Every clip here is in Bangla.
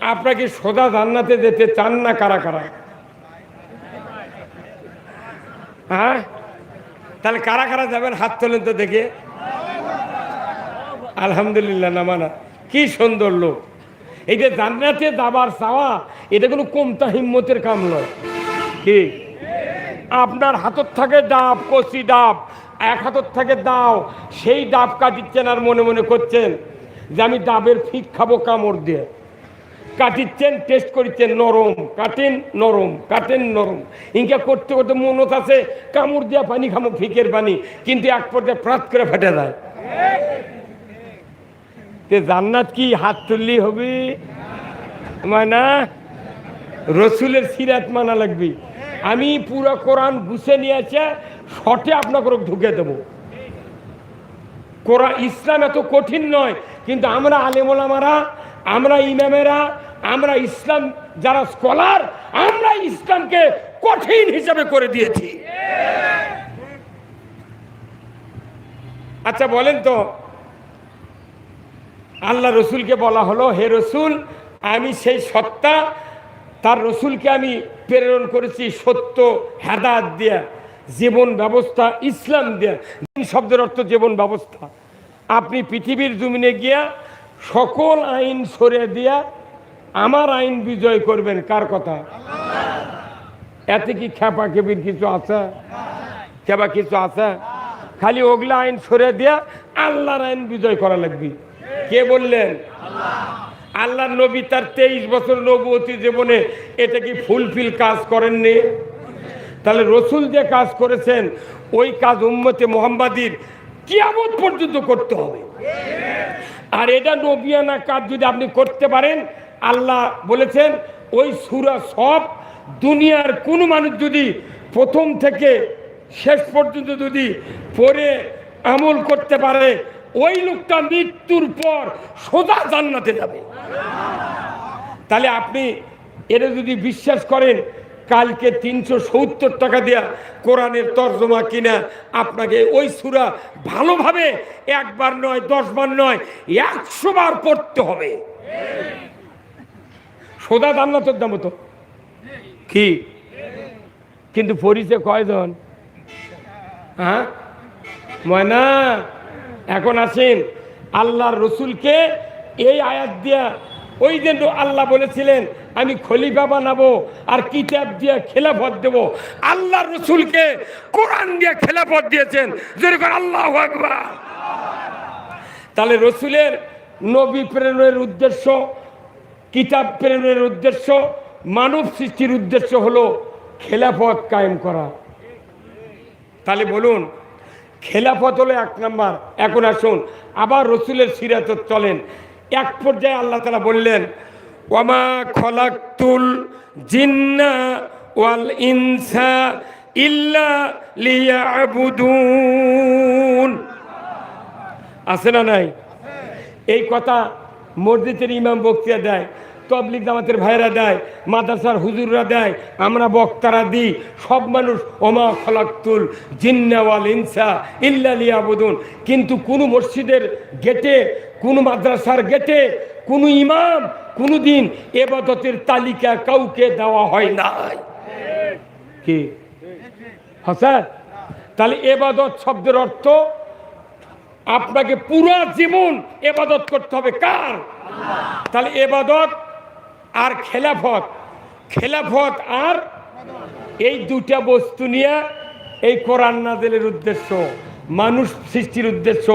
আপনাকে সোজা জান্নাতে যেতে চান না কারা কারা? হ্যাঁ? তাহলে কারা কারা যাবেন? হাত তোলেন তো দেখে। আলহামদুলিল্লাহ নামানা কি সুন্দর লোক। এই যে জান্নাতে দাবার চাওয়া, এটা কোনো কমতা হিম্মতের কাম নয়। কি? আপনার হাতত থাকে ডাব, কচি ডাব। এক হাতত থাকে দাও। সেই ডাব কাটিচ্ছেন আর মনে মনে করছেন যে আমি ডাবের ফিক খাব কামড় দিয়ে। কাটিচ্ছেন টেস্ট করিচ্ছেন, নরম, কাটেন নরম কাটেন, নরম। ইনকা করতে করতে মনত আছে, কামড় দিয়া পানি খামো, ফিকের পানি, কিন্তু এক পর্যায়ে প্রাত করে ফেটে যায়। তে জান্নাত কি হাত তুললি হবে? মানা, রসুলের সিরাত মানা লাগবে। আমি পুরো কোরআন গুছে নিয়েছে শটে আপনাকে ঢুকে দেবো। কোরআন ইসলাম এত কঠিন নয়, কিন্তু আমরা আলেমোলামারা আমরা ইমামেরা আমরা ইসলাম যারা স্কলার, আমরা ইসলামকে কঠিন হিসাবে করে দিয়েছি। আচ্ছা বলেন তো, আল্লাহ রসুলকে বলা হলো, হে রসুল, আমি সেই সত্তা, তার রসুলকে আমি প্রেরণ করেছি সত্য হেদাত দিয়া, জীবন ব্যবস্থা, ইসলাম দিয়া। দিন শব্দের অর্থ জীবন ব্যবস্থা। আপনি পৃথিবীর জমিনে গিয়া সকল আইন সরে দিয়া আমার আইন বিজয় করবেন কার কথা? এতে কি খেপা খেপির কিছু আছে? খেপা কিছু আছে? খালি ওগলা আইন সরে দিয়া আল্লাহর আইন বিজয় করা লাগবে। কে বললেন? আল্লাহ নবী তার তেইশ বছর নবতী জীবনে এটা কি ফুলফিল কাজ করেননি? তাহলে রসুল যে কাজ করেছেন, ওই কাজ উম্মতে মোহাম্মদীর কিয়ামত পর্যন্ত করতে হবে। আর এটা নবিয়ানা কাজ যদি আপনি করতে পারেন আল্লাহ বলেছেন, ওই সুরা সব দুনিয়ার কোনো মানুষ যদি প্রথম থেকে শেষ পর্যন্ত যদি পড়ে আমল করতে পারে, ওই লোকটা মৃত্যুর পর সোজা জান্নাতে যাবে। তাহলে আপনি এটা যদি বিশ্বাস করেন, কালকে তিনশো সত্তর টাকা দেয়া কোরআনের তর্জমা কিনা, আপনাকে ওই সুরা ভালোভাবে একবার নয়, দশবার নয়, একশো বার পড়তে হবে। জান্নাতের দাম তো? কি? কিন্তু পরিচে কয়জন? হ্যাঁ? ময়না, এখন আছেন আল্লাহর রসুলকে এই আয়াত দিয়া, ওই যে আল্লাহ বলেছিলেন, আমি খলিফা বানাবো আর কিতাব দিয়ে খেলাফত দেব। আল্লাহ রসুলকে কোরআন দিয়ে খেলাফত দিয়েছেন। যেরকম আল্লাহ তাহলে রসুলের নবী প্রেরণের উদ্দেশ্য কিতাব প্রেরণের উদ্দেশ্য, মানব সৃষ্টির উদ্দেশ্য হলো খেলাফত কায়েম করা। তাহলে বলুন, খেলাফত হলো এক নাম্বার। এখন আসুন, আবার রসুলের সিরাত চলেন। এক পর্যায়ে আল্লাহ তালা বললেন, ওয়ামা খলাকুল জিন্না ওয়াল ইনসা ইল্লা আছে না নাই? এই কথা মসজিদের ইমাম বক্তিয়া দেয় তবলিক জামাতের ভাইরা দেয়, মাদ্রাসার হুজুররা দেয়, আমরা বক্তারা দিই, সব মানুষ ওমা খলাক্তুল জিন্নাওয়াল ইনসা ইল্লা লিয়াবুদুন। কিন্তু কোনো মসজিদের গেটে, কোনো মাদ্রাসার গেটে, কোনো ইমাম কোনো দিন এবাদতের তালিকা কাউকে দেওয়া হয় নাই। কি? হ্যাঁ তাহলে এবাদত শব্দের অর্থ আপনাকে পুরো জীবন এবাদত করতে হবে। কার? তাহলে এবাদত আর খেলাফত। খেলাফত আর এই দুটা বস্তু নিয়ে এই কোরআন নাজেলের উদ্দেশ্য, মানুষ সৃষ্টির উদ্দেশ্য,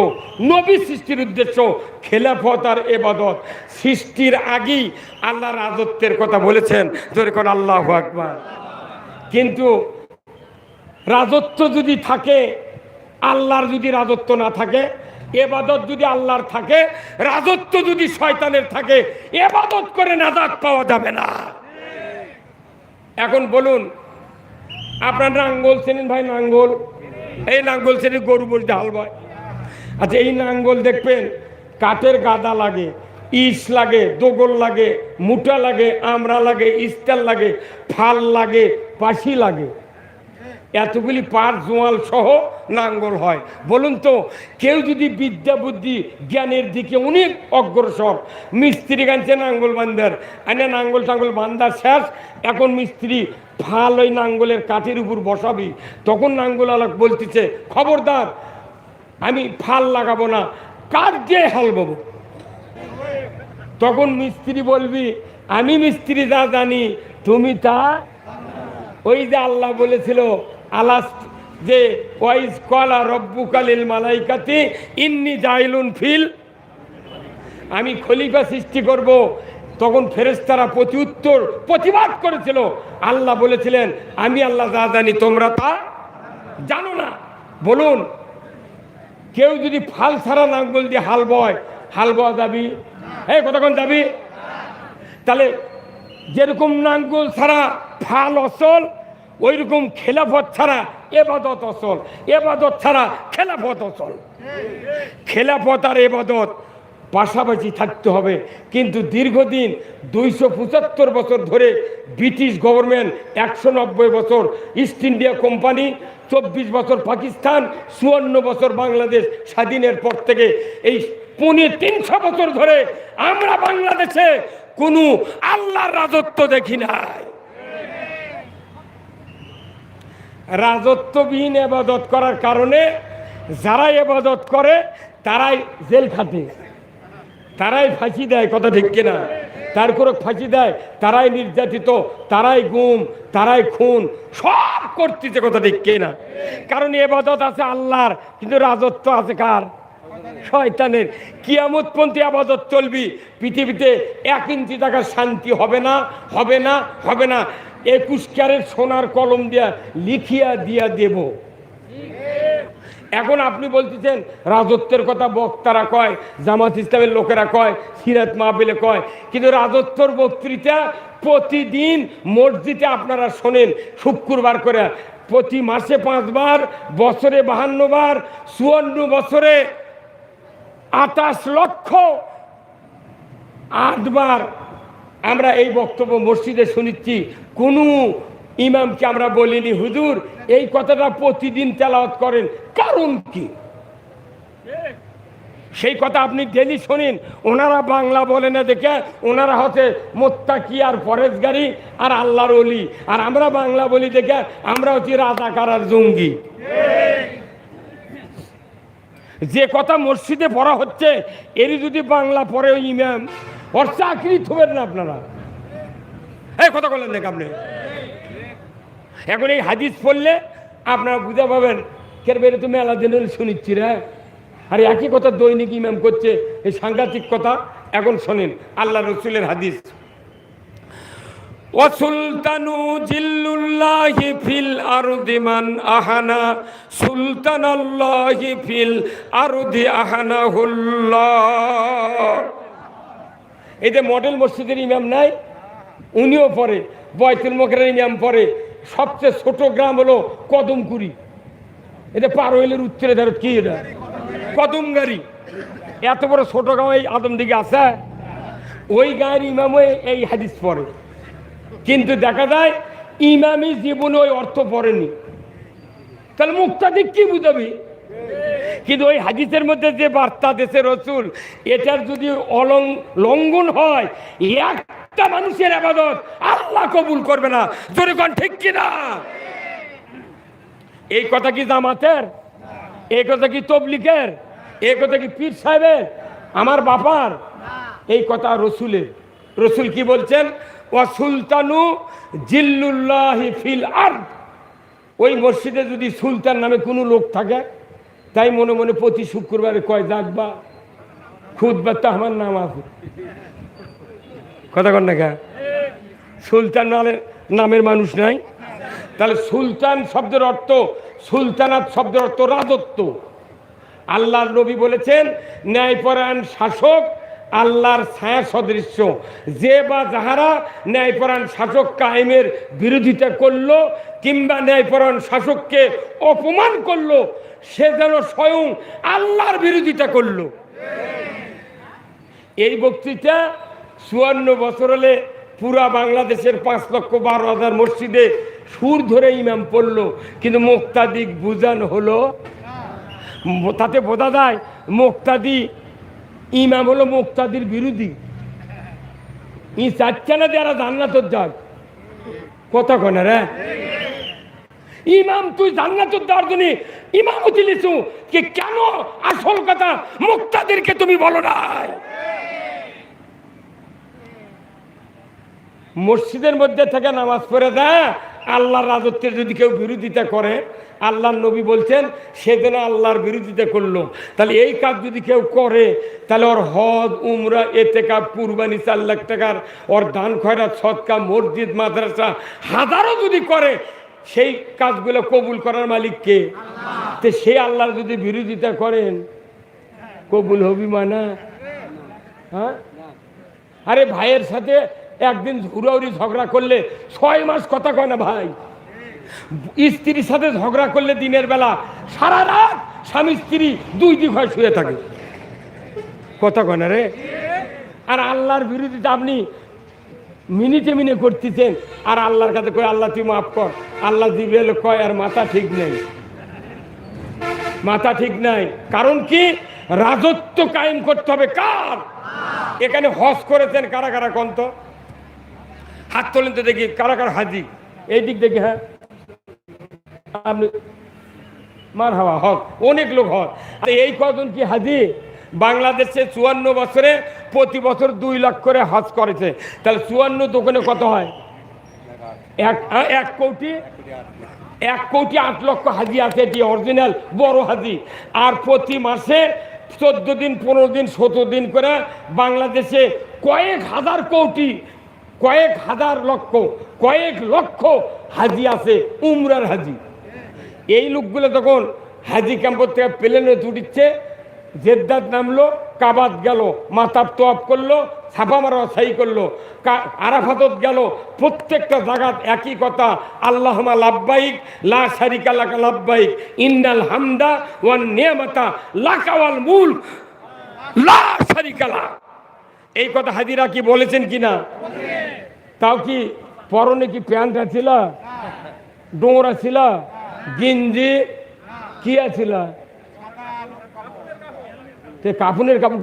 নবী সৃষ্টির উদ্দেশ্য, খেলাফত আর এবাদত। সৃষ্টির আগেই আল্লাহ রাজত্বের কথা বলেছেন। যেরকম আল্লাহ আকবার। কিন্তু রাজত্ব যদি থাকে, আল্লাহর যদি রাজত্ব না থাকে এবাদত যদি আল্লাহর থাকে, রাজত্ব যদি শয়তানের থাকে, এবাদত করে নাজাদ পাওয়া যাবে না। এখন বলুন, আপনার নাঙ্গল চেনেন ভাই নাঙ্গল? এই নাঙ্গল চেনে গরু বলতে হাল বয়। আচ্ছা এই নাঙ্গল দেখবেন, কাঠের গাদা লাগে, ইস লাগে, দোগল লাগে মুটা লাগে, আমড়া লাগে ইস্তার লাগে, ফাল লাগে, পাশি লাগে। এতগুলি পার জোয়াল সহ নাঙ্গল হয়। বলুন তো, কেউ যদি বিদ্যা, বুদ্ধি, জ্ঞানের দিকে অনেক অগ্রসর, মিস্ত্রি গানছে নাঙ্গল বান্ধার। আনে নাঙ্গল টাঙ্গল বান্ধার শেষ, এখন মিস্ত্রি ফাল ওই নাঙ্গলের কাঠের উপর বসাবি। তখন নাঙ্গল আলাক বলতেছে, খবরদার, আমি ফাল লাগাবো না, কাঠ দিয়ে হাল বাবু। তখন মিস্ত্রি বলবি, আমি মিস্ত্রি যা জানি, তুমি তা ওই যে আল্লাহ বলেছিল আলাস যে, ওয়াইজ কলা রব্বুকালিল মালাইকাতি ইন্নি জাইলুন ফিল। আমি খলিফা সৃষ্টি করব। তখন ফেরেস্তারা প্রতি উত্তর, প্রতিবাদ করেছিল। আল্লাহ বলেছিলেন, আমি আল্লাহ যা জানি, তোমরা তা জানো না। বলুন, কেউ যদি ফাল ছাড়া নাঙ্গল দিয়ে হাল বয়, হাল বয়া যাবি? হ্যাঁ কতক্ষণ যাবি? তাহলে যেরকম নাঙ্গল ছাড়া ফাল অসল ওই রকম খেলাফত ছাড়া এবাদত অচল, এবাদত ছাড়া খেলাফত অচল। খেলাফত আর এবাদত পাশাপাশি থাকতে হবে। কিন্তু দীর্ঘদিন দুইশো পঁচাত্তর বছর ধরে ব্রিটিশ গভর্নমেন্ট, একশো নব্বই বছর ইস্ট ইন্ডিয়া কোম্পানি, চব্বিশ বছর পাকিস্তান, চুয়ান্ন বছর বাংলাদেশ স্বাধীনের পর থেকে এই পুনে তিনশো বছর ধরে আমরা বাংলাদেশে কোনো আল্লাহর রাজত্ব দেখি নাই। রাজত্ববিহীন এবাদত করার কারণে যারা এবাদত করে, তারাই জেল খাটে। তারাই ফাঁসি দেয়, কথা ঠিক কিনা? তার করে ফাঁসি দেয়, তারাই নির্যাতিত, তারাই গুম, তারাই খুন, সব করতেছে, কথা ঠিক কিনা? কারণ এবাদত আছে আল্লাহর, কিন্তু রাজত্ব আছে কার? শয়তানের। কিয়ামতপন্থী আবাদত চলবি, পৃথিবীতে এক ইঞ্চি টাকার শান্তি হবে না হবে না হবে না। একুশ ক্যারেট সোনার কলম দিয়া লিখিয়া দিয়া দেব। এখন আপনি বলতেছেন, রাজত্বের কথা বক্তারা কয়, জামাত ইসলামের লোকেরা কয়, সিরাত মাহবিলে কয়, কিন্তু রাজত্বর বক্তৃতা প্রতিদিন মসজিদে আপনারা শোনেন, শুক্রবার করে। প্রতি মাসে পাঁচবার, বছরে বাহান্নবার, চুয়ান্ন বছরে আঠাশ লক্ষ আটবার আমরা এই বক্তব্য মসজিদে শুনেছি, কোনো ইমামকে আমরা বলিনি, হুজুর, এই কথাটা প্রতিদিন তেলাওয়াত করেন। কারণ কি? সেই কথা আপনি ডেলি শোনেন, ওনারা বাংলা বলে না দেখে, ওনারা হচ্ছে মোত্তাকি আর ফরেজগারি আর আল্লাহর অলি আর আমরা বাংলা বলি দেখে, আমরা হচ্ছি রাজাকার আর জঙ্গি। যে কথা মসজিদে পড়া হচ্ছে, এরই যদি বাংলা পড়ে ইমাম ওর চাকরি থবেন না আপনারা। এই কথা বললেন দেখ আপনি। এখন এই হাদিস পড়লে আপনারা বুঝে পাবেন কের বেরে তো মেলা দিন শুনিচ্ছি রে। আর একই কথা দৈনিক ইমাম করছে, এই সাংঘাতিক কথা এখন শোনেন, আল্লাহ রসুলের হাদিস। ওয়াসুলতানু জিল্লুল্লাহি ফিল আরদি মান আহানা, সুলতানাল্লাহি ফিল আরদি আহানাহুল্লাহ। যে মডেল মসজিদের ইমাম নাই, উনিও পড়ে বয়তুল মকরের ইমাম পড়ে সবচেয়ে ছোট গ্রাম হলো কদমকুড়ি। এটা পারোয়েলের উত্তরে, ধরো কি এটা? কদমগাড়ি। এত বড় ছোট গাঁও এই আদম দিকে আছে, ওই গাঁয়ের ইমামও এই হাদিস পড়ে। কিন্তু দেখা যায়, ইমামি জীবনে ওই অর্থ পড়েনি। তাহলে মুক্তাদিক কি বুঝাবি? কিন্তু ওই হাদিসের মধ্যে যে বার্তা দেশে রসুল, এটার যদি অলং, লঙ্ঘন হয়, একটা মানুষের আবাদত আল্লাহ কবুল করবে না। জোরে কোন, ঠিক কিনা এই কথা কি জামাতের? এই কথা কি তবলিকের এই কথা কি পীর সাহেবের? আমার বাপার এই কথা রসুলের। রসুল কি বলছেন? ও সুলতানু জিল্লুল্লাহি ফিল আর ওই মসজিদে যদি সুলতান নামে কোনো লোক থাকে তাই মনে মনে প্রতি শুক্রবারে কয় ডাকবা খুদবা তো আমার নাম আছে কথা কন না সুলতান নামের নামের মানুষ নাই। তাহলে সুলতান শব্দের অর্থ, সুলতানাত শব্দের অর্থ রাজত্ব। আল্লাহর নবী বলেছেন, ন্যায়পরায়ণ শাসক আল্লাহর ছায়া সদৃশ্য যে বা যাহারা ন্যায়পরায়ণ শাসক কায়েমের বিরোধিতা করল কিংবা ন্যায়পরায়ণ শাসককে অপমান করল সে যেন স্বয়ং আল্লাহর বিরোধিতা করল। এই বক্তৃতা চুয়ান্ন বছর হলে পুরা বাংলাদেশের পাঁচ লক্ষ বারো হাজার মসজিদে সুর ধরে ইমাম পড়ল। কিন্তু মুক্তাদিক বুঝান হলো, তাতে বোঝা যায় মুক্তাদি, ইমাম হলো মুক্তাদির বিরোধী। ই চাচ্ছে না যারা জান্নাতর যাক কথা কনে রে? ইমাম, তুই জান্নাতর দেওয়ার জন্য ইমামতি লিছু কি কেন আসল কথা মুক্তাদেরকে তুমি বলো নাই? মসজিদের মধ্যে থেকে নামাজ পড়ে দেয়, আল্লাহর রাজত্বের যদি কেউ বিরোধিতা করে, আল্লাহর নবী বলছেন, সেদিন আল্লাহর বিরোধিতা করল। তাহলে এই কাজ যদি কেউ করে, তাহলে ওর হজ, উমরা এতে কাপ কুরবানি, চার লাখ টাকার, ওর দান খয়রা সৎকা, মসজিদ, মাদ্রাসা হাজারও যদি করে সেই কাজগুলো কবুল করার মালিক কে? তো সে আল্লাহর যদি বিরোধিতা করেন, কবুল হবি মানা? হ্যাঁ? আরে ভাইয়ের সাথে একদিন হুড়াহুড়ি ঝগড়া করলে ছয় মাস কথা কয় না ভাই? স্ত্রীর সাথে ঝগড়া করলে দিনের বেলা সারা রাত স্বামী স্ত্রী দুই দিক হয় শুয়ে থাকে। কথা কয় না রে? আর আল্লাহর বিরোধিতা আপনি মিনিটে মিনিটে করতেছেন। আর আল্লাহর কাছে কয়, আল্লাহ, তুই মাফ কর। আল্লাহ জিব্রাইল কয়, আর মাথা ঠিক নেই। মাথা ঠিক নাই। কারণ কি? রাজত্ব কায়েম করতে হবে কার? এখানে হজ করেছেন কারা কারা কন্ত? হাত তোলেন তো দেখি, কারা কারা হাজি? এই দিক দেখি হ্যাঁ। আপনি মার হাওয়া হক। অনেক লোক হক। এই কজন কি হাজি? বাংলাদেশে চুয়ান্ন বছরে প্রতি বছর দুই লাখ করে হজ করেছে। তাহলে চুয়ান্ন দোকানে কত হয়? এক এক কোটি? এক কোটি আট লক্ষ হাজি আছে, এটি অরিজিনাল বড় হাজি। আর প্রতি মাসে চোদ্দ দিন, পনেরো দিন, সতেরো দিন করে বাংলাদেশে কয়েক হাজার কোটি, কয়েক হাজার লক্ষ, কয়েক লক্ষ হাজি আছে, উমরার হাজি। এই লোকগুলো তখন হাজি ক্যাম্পর থেকে প্লেনে তুটিচ্ছে জেদ্দাত নামলো, কাবাত গেল মাথার তোয়াপ করল, ছাপা মারা সাই করল, কা- আরাফাতত গেল, প্রত্যেকটা জায়গাত একই কথা আল্লাহমা লাভবাইক লা শারিকা লাকা লাভবাইক ইন্নাল হামদা ওয়ান নিয়ামাতা লাকাওয়াল মূল লা সারিকালা এই কথা হাজিরা কি বলেছেন কিনা? তাও কি পরনে কি প্যান্ট ছিল ডোমরা ছিল? গিঞ্জি? কি আছিল? তে কাপুনের কাপড়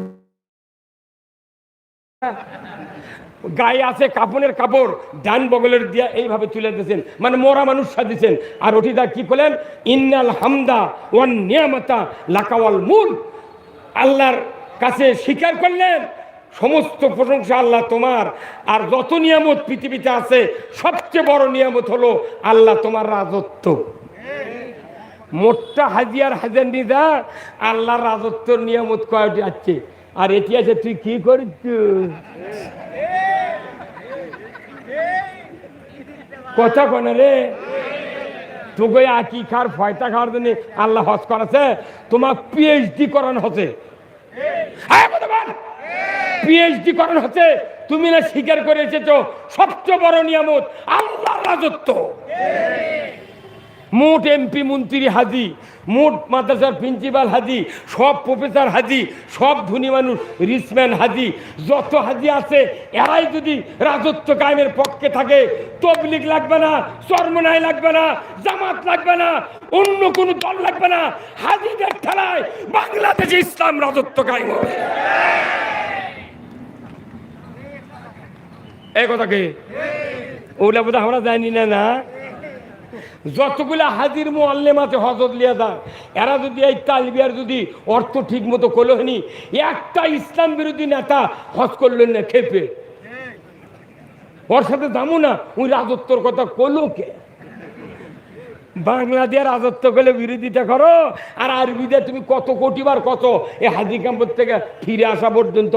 গায়ে আছে কাপনের কাপড়, ডান বগলের দিয়া এইভাবে তুলে দিয়েছেন। মানে মরা মানুষ সাজিয়েছেন। আর ওটিদা কি করলেন? ইন্নাল হামদা ওয়ান নিয়ামতা লাকাওয়াল মূল আল্লাহর কাছে স্বীকার করলেন, সমস্ত প্রশংসা আল্লাহ তোমার। আর যত নিয়ামত পৃথিবীতে আছে, সবচেয়ে বড় নিয়ামত হলো আল্লাহ তোমার রাজত্ব। মোটটা হাজিয়ার হাজার নিদা আল্লাহর রাজত্বর নিয়ামত কয়টি আছে? আর এটি আছে, তুই কি করিস? কথা কনে রে? তোকে আকি খার ফয়তা খাওয়ার জন্য আল্লাহ হজ করাছে? তোমার পিএইচডি করানো হচ্ছে। পিএইচডি করানো হচ্ছে। তুমি না স্বীকার করে এসেছ, সবচেয়ে বড় নিয়ামত, আল্লাহর রাজত্ব। মোট এমপি মন্ত্রী হাজি, মোট মাদ্রাসার প্রিন্সিপাল হাজি, সব প্রফেসর হাজি, সব ধনী মানুষ রিসম্যান হাজি, যত হাজি আছে, এরাই যদি রাজত্ব কায়েমের পক্ষে থাকে তবলিক লাগবে না, চরমনাই লাগবে না, জামাত লাগবে না, অন্য কোনো দল লাগবে না, হাজিদের ঠেলায় বাংলাদেশে ইসলাম রাজত্ব কায়েম হবে। এই কথাকে ওগুলা বোধ আমরা জানি না না? যতগুলা হাজির মোয়াল্লেম আছে হজরত লিয়াদা, এরা যদি এই তালবিয়ার যদি অর্থ ঠিক মতো করল হয়নি, একটা ইসলাম বিরোধী নেতা হজ করলেন না, খেপে। ওর সাথে দামু না, ওই রাজত্বর কথা করল কে? বাংলাদেশ রাজত্ব করলে বিরোধিতা করো, আর আরবিতে তুমি কত কোটিবার কত এই হাজি ক্যাম্পর থেকে ফিরে আসা পর্যন্ত?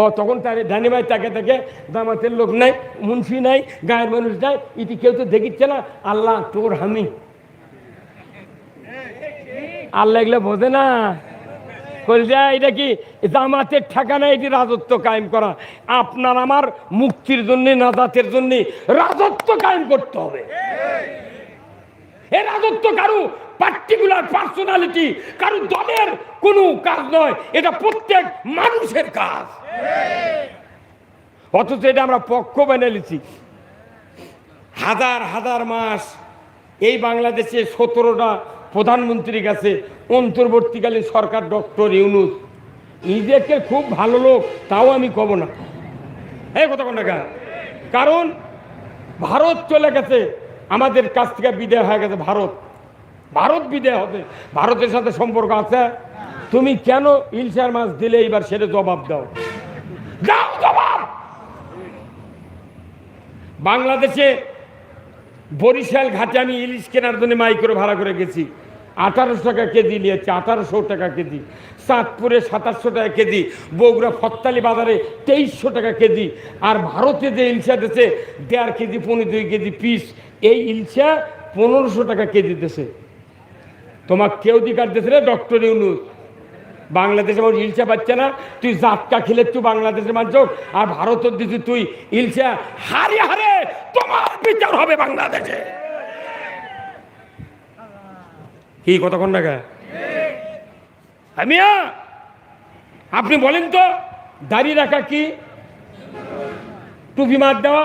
ও, তখন তার ধানি ভাই তাকে তাকে দামাতের লোক নাই, মুন্সি নাই, গায়ের মানুষ নাই, ইতি কেউ তো দেখিচ্ছে না, আল্লাহ তোর হামি। আল্লাহ এগুলো বোঝে না। এটা কি জামাতের ঠেকানা এটি রাজত্ব কায়েম করা? আপনার আমার মুক্তির জন্য, নাজাতের জন্য রাজত্ব কায়েম করতে হবে। এ রাজত্ব কারু পার্টিকুলার পার্সোনালিটি কারু দলের কোনো কাজ নয়। এটা প্রত্যেক মানুষের কাজ। অথচ এটা আমরা পক্ষ বেনে লিছি হাজার হাজার মাস এই বাংলাদেশে সতেরোটা প্রধানমন্ত্রীর কাছে অন্তর্বর্তীকালীন সরকার ডক্টর ইউনুস। নিজেকে খুব ভালো লোক, তাও আমি কব না। এই কথা কোন? কারণ ভারত চলে গেছে। আমাদের কাছ থেকে বিদায় হয়ে গেছে ভারত। ভারত বিদায় হবে। ভারতের সাথে সম্পর্ক আছে? তুমি কেন ইলশার মাছ দিলে এবার সেটা জবাব দাও। দাও জবাব! বাংলাদেশে বরিশাল ঘাটে আমি ইলিশ কেনার জন্য মাইক্রো ভাড়া করে গেছি। আঠারোশো টাকা কেজি নিয়েছে, আঠারোশো টাকা কেজি। চাঁদপুরে সাতাশশো টাকা কেজি, বগুড়া ফত্তালি বাজারে তেইশশো টাকা কেজি। আর ভারতে যে ইলশা দিচ্ছে দেড় কেজি, পনেরো দুই কেজি পিস এই ইলশা পনেরোশো টাকা কেজি দেশে তোমার কেউ দিকার দেশে রে ডক্টর ইউনুস। বাংলাদেশে আমার ইলশা পাচ্ছে না, তুই জাতকা খেলে তুই বাংলাদেশের মানুষ আর ভারতের দিকে তুই ইলশা হারে হারে তোমার বিচার হবে বাংলাদেশে। কি কতক্ষণ টাকা আমিয়া আপনি বলেন তো, দাড়ি রাখা কি? টুপি মার দেওয়া?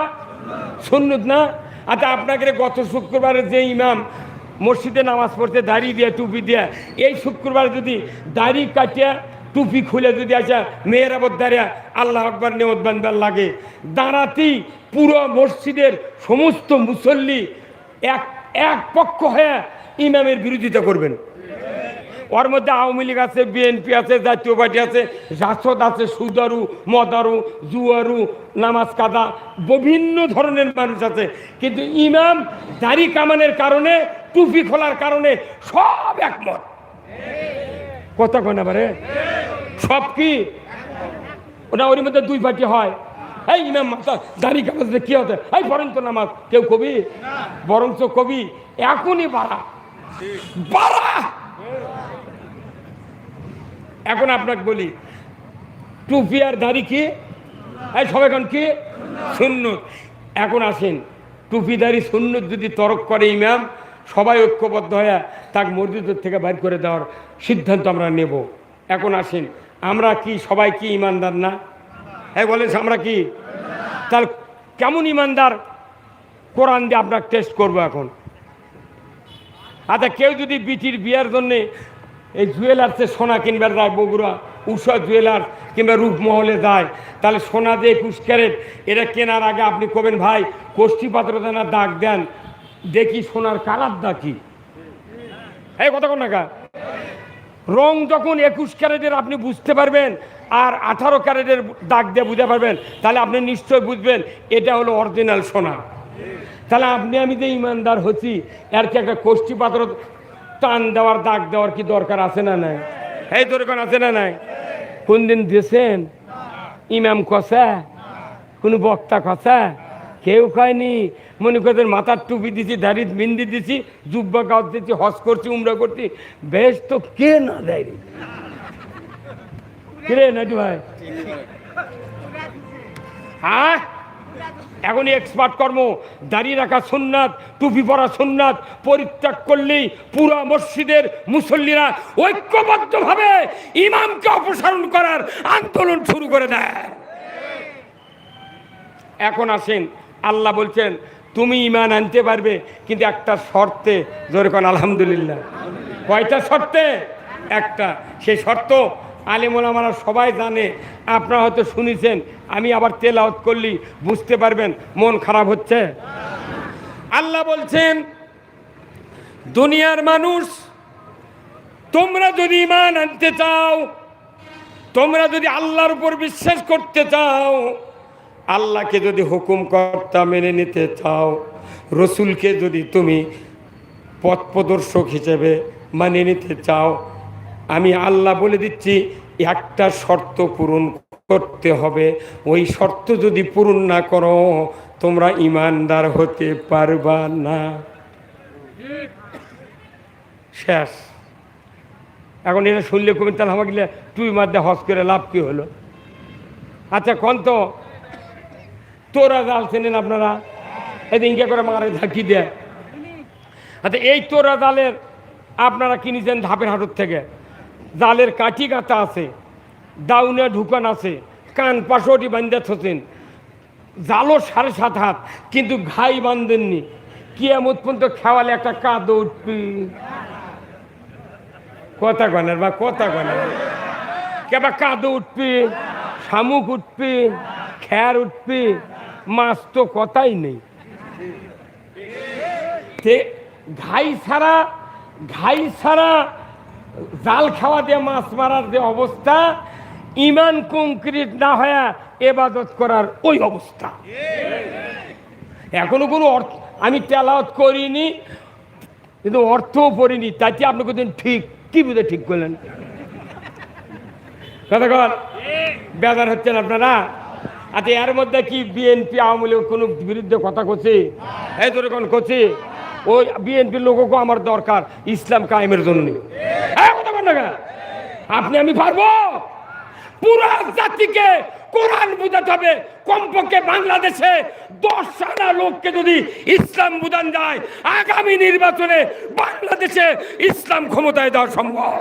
সুন্নত না? আচ্ছা আপনাকে গত শুক্রবারের যে ইমাম মসজিদে নামাজ পড়তে দাড়ি দিয়ে, টুপি দিয়ে, এই শুক্রবার যদি দাড়ি কাটিয়া, টুপি খুলে যদি আসা, মেয়ের আবার দাঁড়িয়া আল্লাহ আকবর নেওয়ার লাগে। দাঁড়াতেই পুরো মসজিদের সমস্ত মুসল্লি এক এক পক্ষ হয়ে ইমামের বিরোধিতা করবেন। ওর মধ্যে আওয়ামী লীগ আছে বিএনপি আছে, জাতীয় পার্টি আছে, রাসদ আছে, সুদারু, মদারু, জুয়ারু, নামাজ কাদা, বিভিন্ন ধরনের মানুষ আছে। কিন্তু ইমাম দাড়ি কামানের কারণে, টুপি খোলার কারণে সব একমত। কথা কয় না সব কি? ওটা ওর মধ্যে দুই পার্টি হয়। এই ইমাম মাতা দাড়ি কামাতে কি হতে? এই বরং তো নামাজ। কেউ কবি? বরঞ্চ কবি, এখনই বাড়া। বাড়া! এখন আপনাকে বলি টুপি আর দাড়ি কি? এই সব এখন কি? সুন্নত। এখন আসেন, টুপি দাড়ি সুন্নত যদি তরক করে ইমাম, সবাই ঐক্যবদ্ধ হয়ে তাকে মসজিদের থেকে বাইর করে দেওয়ার সিদ্ধান্ত আমরা নেব। এখন আসেন, আমরা কি সবাই কি ইমানদার না? হ্যাঁ বলেন আমরা কি? তাহলে কেমন ইমানদার? কোরআন দিয়ে আপনার টেস্ট করব এখন। আচ্ছা কেউ যদি বিটির বিয়ার জন্যে এই জুয়েলার্সে সোনা কিনবার যায় বগুড়া, উষা জুয়েলার্স কিংবা রূপমহলে যায়, তাহলে সোনা দিয়ে একুশ ক্যারেট, এটা কেনার আগে আপনি কবেন, ভাই, কোষ্ঠী পাত্র দেনা দাগ দেন, দেখি সোনার কালার দা কি? এই কথা কোন টাকা রং যখন একুশ ক্যারেটের আপনি বুঝতে পারবেন, আর আঠারো ক্যারেটের দাগ দিয়ে বুঝতে পারবেন, তাহলে আপনি নিশ্চয় বুঝবেন, এটা হলো অরিজিনাল সোনা। তাহলে আপনি, আমি যে ইমানদার হচ্ছি, এর কি একটা কোষ্ঠী পাত্র টান দেওয়ার, দাগ দেওয়ার কি দরকার আছে না নাই? এই দরকার আছে না নাই? কোন দিন দিয়েছেন? ইমাম কষা কোনো বক্তা কষা কেউ কয়নি মনে করতেন মাথার টুপি দিছি দাড়ি বিন্দি দিছি, জুব্বা গাছ দিচ্ছি হস করছি, উমরা করছি। বেশ তো কে না দেয়? কিরে নাটি ভাই? হ্যাঁ? এখন এক্সপার্ট কর্ম দাড়ি রাখা সুন্নাত, টুপি পরা সুন্নাত, পরিত্যাগ করলেই পুরো মসজিদের মুসল্লিরা ঐক্যবদ্ধভাবে ইমামকে অপসারণ করার আন্দোলন শুরু করে দেয়। এখন আসেন, আল্লাহ বলছেন, তুমি ইমান আনতে পারবে, কিন্তু একটা শর্তে যেরকম আলহামদুলিল্লাহ। কয়টা শর্তে? একটা, সেই শর্ত আলিমুলামারা সবাই জানে, আপনারা হয়তো শুনেছেন, আমি আবার তেল আউট করলি, বুঝতে পারবেন, মন খারাপ হচ্ছে। আল্লাহ বলছেন, দুনিয়ার মানুষ, তোমরা যদি ইমান আনতে চাও, তোমরা যদি আল্লাহর উপর বিশ্বাস করতে চাও, আল্লাহকে যদি হুকুম কর্তা মেনে নিতে চাও, রসুলকে যদি তুমি পথ প্রদর্শক হিসেবে মানে নিতে চাও আমি আল্লাহ বলে দিচ্ছি, একটা শর্ত পূরণ করতে হবে। ওই শর্ত যদি পূরণ না করো, তোমরা ইমানদার হতে পারবা না। শেষ। এখন এটা শুনলে কবি, তাহলে আমাকে তুই মাধ্যমে হস করে লাভ কি হলো? আচ্ছা কোন তো? তোরা জাল চেনেন আপনারা? এদিনকে করে মারে ঝাঁকি দেয়? আচ্ছা এই তোরা জালের আপনারা কিনেছেন ধাপের হাটুর থেকে? জালের কাঠি গাঁথা আছে, দাউনে ঢুকান আছে, কান পাশটি বান্ধে থছেন জালও সাড়ে সাত হাত, কিন্তু ঘাই বান্ধেননি। কিয়ামত পর্যন্ত খেওয়ালে একটা কাদো উঠবি। কথা গনের বা, কথা গনের কেবা কাদো উঠবি, শামুক উঠবি, খ্যার উঠবি, মাছ তো কথাই নেই। ঘাই ছাড়া ঘাই ছাড়া জাল খাওয়া দিয়ে মাছ মারার যে অবস্থা, ইমান কংক্রিট না হয়ে এবাদত করার ওই অবস্থা। এখনও কোনো অর্থ আমি তেলাওয়াত করিনি, কিন্তু অর্থও পড়িনি তাতে আপনি কোথাও ঠিক কি বুঝে ঠিক করলেন? কথা কর বেজার হচ্ছেন আপনারা? আচ্ছা এর মধ্যে কি বিএনপি আওয়ামী লীগ কোনো বিরুদ্ধে কথা করছে এই তোর কোন করছে ওই বিএনপির লোককে আমার দরকার, ইসলাম কায়েমের জন্য। না আপনি, আমি পারব? পুরা জাতিকে কোরআন বুঝাতে হবে। কমপক্ষে বাংলাদেশে দশ হাজার লোককে যদি ইসলাম বুঝান যায়, আগামী নির্বাচনে বাংলাদেশে ইসলাম ক্ষমতায় দেওয়া সম্ভব।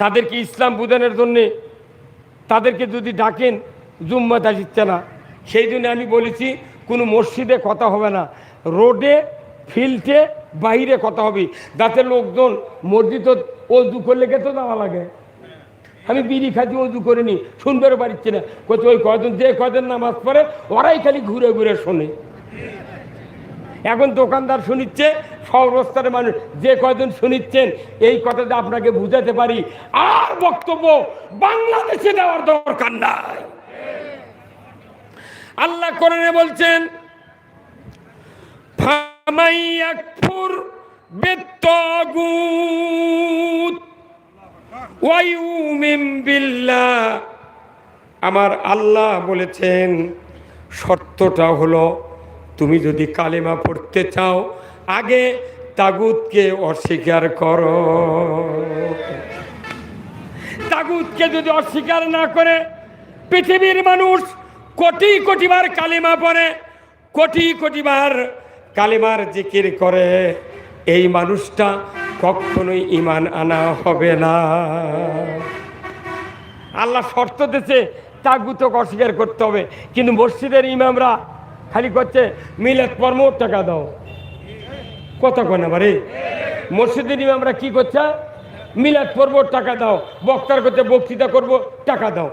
তাদেরকে ইসলাম বুঝানোর জন্যে তাদেরকে যদি ডাকেন, জুম্মাত আসছে না। সেই জন্য আমি বলেছি, কোনো মসজিদে কথা হবে না। রোডে, ফিল্ডে বাইরে কথা হবে। যাতে লোকজন মসজিদ অজু করলে তো দেওয়া লাগে। আমি বিড়ি খাচ্ছি অজু করিনি শুনবেরও পারছি না। কোথাও ওই কজন যে কজন নামাজ পড়ে, ওরাই খালি ঘুরে ঘুরে শোনে। এখন দোকানদার শুনিচ্ছে সর্বস্তরের মানুষ, যে কয়জন শুনিচ্ছেন, এই কথাটা আপনাকে বুঝাতে পারি, আর বক্তব্য বাংলাদেশে দেওয়ার দরকার নাই। আল্লাহ কোরআনে বলছেন ফামাইয়াকফুর বিত্তাগুত। ওয়া ইউমিন বিল্লাহ। আমার আল্লাহ বলেছেন, শর্তটা হলো, তুমি যদি কালেমা পড়তে চাও, আগে তাগুতকে অস্বীকার করো। তাগুতকে যদি অস্বীকার না করে, পৃথিবীর মানুষ কোটি কোটিবার কালিমা পড়ে, কোটি কোটিবার কালিমার জিকির করে, এই মানুষটা কখনোই ইমান আনা হবে না। আল্লাহ শর্ত দিয়েছে, তাগুতক অস্বীকার করতে হবে। কিন্তু মসজিদের ইমামরা খালি করছে, মিলাদ পর্ম টাকা দাও। কত কোন বারে? মসজিদের ইমামরা কি করছে? মিলাদ পর্ব টাকা দাও। বক্তার করতে বক্তৃতা করব, টাকা দাও।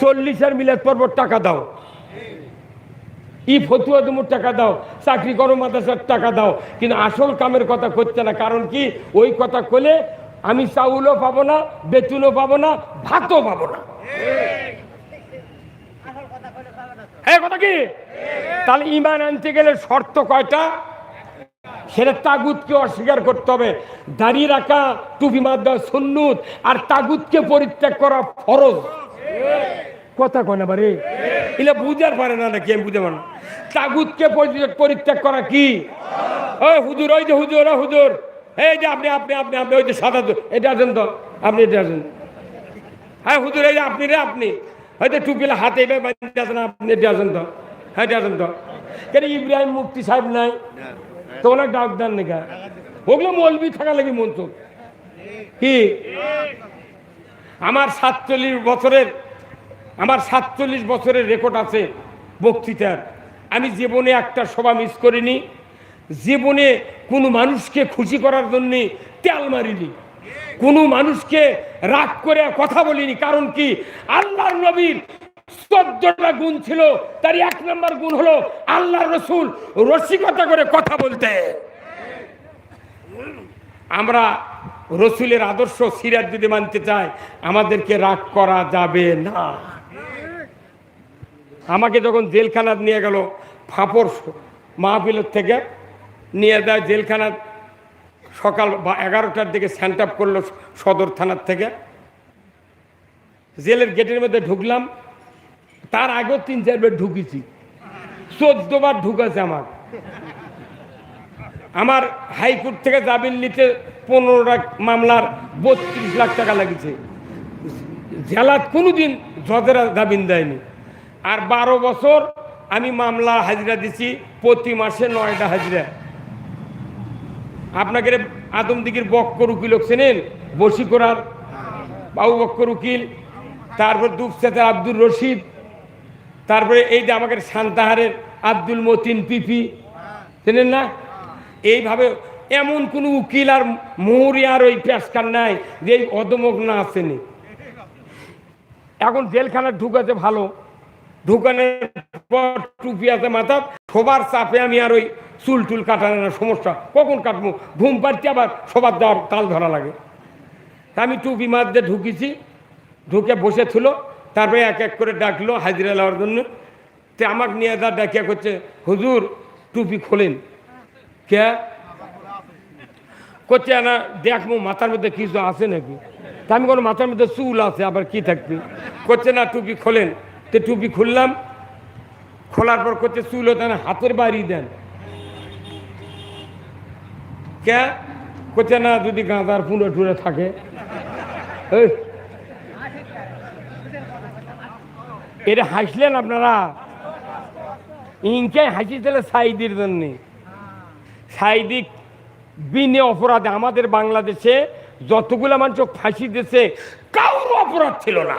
চল্লিশের মিলাদ পর্ব টাকা দাও। ই ফতুয়া তুমুর টাকা দাও, চাকরি করো, মাদ্রাসার টাকা দাও, কিন্তু আসল কামের কথা করছে না। কারণ কি? ওই কথা কলে আমি চাউলও পাবো না, বেতনও পাবো না, ভাতও পাবো না। কথা কি? তাহলে ইমান আনতে গেলে শর্ত কয়টা? সেটা তাগুতকে অস্বীকার করতে হবে। দাঁড়িয়ে রাখা, টুপি মাদ্দা সুন্নুত, আর তাগুতকে পরিত্যাগ করা ফরজ। কথা কয় না বারে? এলে বুঝার পারে না নাকি, আমি বুঝতে পারি না। তাগুতকে পরিত্যাগ করা কি? ওই হুজুর, ওই যে হুজুর, ও হুজুর। এই যে আপনি আপনি আপনি আপনি, ওই যে সাদা এটা আছেন তো? আপনি এটা আছেন? হ্যাঁ হুজুর, এই যে আপনি রে আপনি। হয়তো টুপিলে হাতে আছেন আপনি এটা আছেন তো? হ্যাঁ এটা আছেন তো? কেন ইব্রাহিম মুক্তি সাহেব নাই? তো ওনার ডাক দেন নাকি? ওগুলো মলবি থাকা লাগে মন কি? আমার সাতচল্লিশ বছরের আমার সাতচল্লিশ বছরের রেকর্ড আছে বক্তৃতার। আমি জীবনে একটা সভা মিস করিনি। জীবনে কোনো মানুষকে খুশি করার জন্যে তেল মারিনি। কোনো মানুষকে রাগ করে কথা বলিনি। কারণ কি? আল্লাহর নবীর চোদ্দটা গুণ ছিল। তার এক নম্বর গুণ হলো আল্লাহ রসুল রসিকতা করে কথা বলতে। আমরা রসুলের আদর্শ সিরাজ যদি মানতে চাই, আমাদেরকে রাগ করা যাবে না। আমাকে যখন জেলখানা নিয়ে গেল, ফাঁপড় মাহফিলের থেকে নিয়ে দেয় জেলখানা সকাল বা এগারোটার দিকে স্যান্ড আপ করল সদর থানার থেকে। জেলের গেটের মধ্যে ঢুকলাম, তার আগেও তিন চারবার ঢুকেছি। চোদ্দবার ঢুকেছে আমার। আমার হাইকোর্ট থেকে জামিন নিতে পনেরো লাখ মামলার বত্রিশ লাখ টাকা লাগিছে। জেলাত কোনোদিন জজেরা জামিন দেয়নি। আর বারো বছর আমি মামলা হাজিরা দিছি, প্রতি মাসে নয়টা হাজিরা। আপনাকে আদমদিগির বক্কর উকিল চেনেন? বসি করার বাবু বক্কর উকিল, তারপর দুপচাতের আব্দুল রশিদ, তারপরে এই যে আমাকে সান্তাহারের আব্দুল মতিন পিপি, চেনেন না? এইভাবে এমন কোনো উকিল আর মৌরি আর ওই পেশকার নাই যে এই অদমক না আসেনি এখন জেলখানা ঢুকাতে ভালো। ঢুকানোর পর টুপি আছে মাথা সবার চাপে আমি আর ওই চুল টুল কাটানোর না সমস্যা। কখন কাটবো? ঘুম পাড়তে আবার সবার দেওয়ার তাল ধরা লাগে। আমি টুপি মারতে ঢুকেছি, ঢুকে বসে ছিল, তারপরে এক এক করে ডাকলো হাজিরা নেওয়ার জন্য। তে আমাকে নিয়ে যা ডাকিয়া করছে, হুজুর, টুপি খোলেন। কে? করছে না দেখব মাথার মধ্যে কিছু আছে নাকি? তা আমি কোনো মাথার মধ্যে চুল আছে, আবার কি থাকবে? করছে, না, টুপি খোলেন। তো টুপি খুললাম, খোলার পর করছে চুল হতে না, হাতের বাড়ি দেন। কে? করছে না, যদি গাঁদার পুরো টুরে থাকে। এটা হাসলেন আপনারা? ইনকে হাসিছিল সাইদির জন্যে। সাইদি বিনে অপরাধে আমাদের বাংলাদেশে যতগুলো মানুষ ফাঁসি দিয়েছে কারোর অপরাধ ছিল না।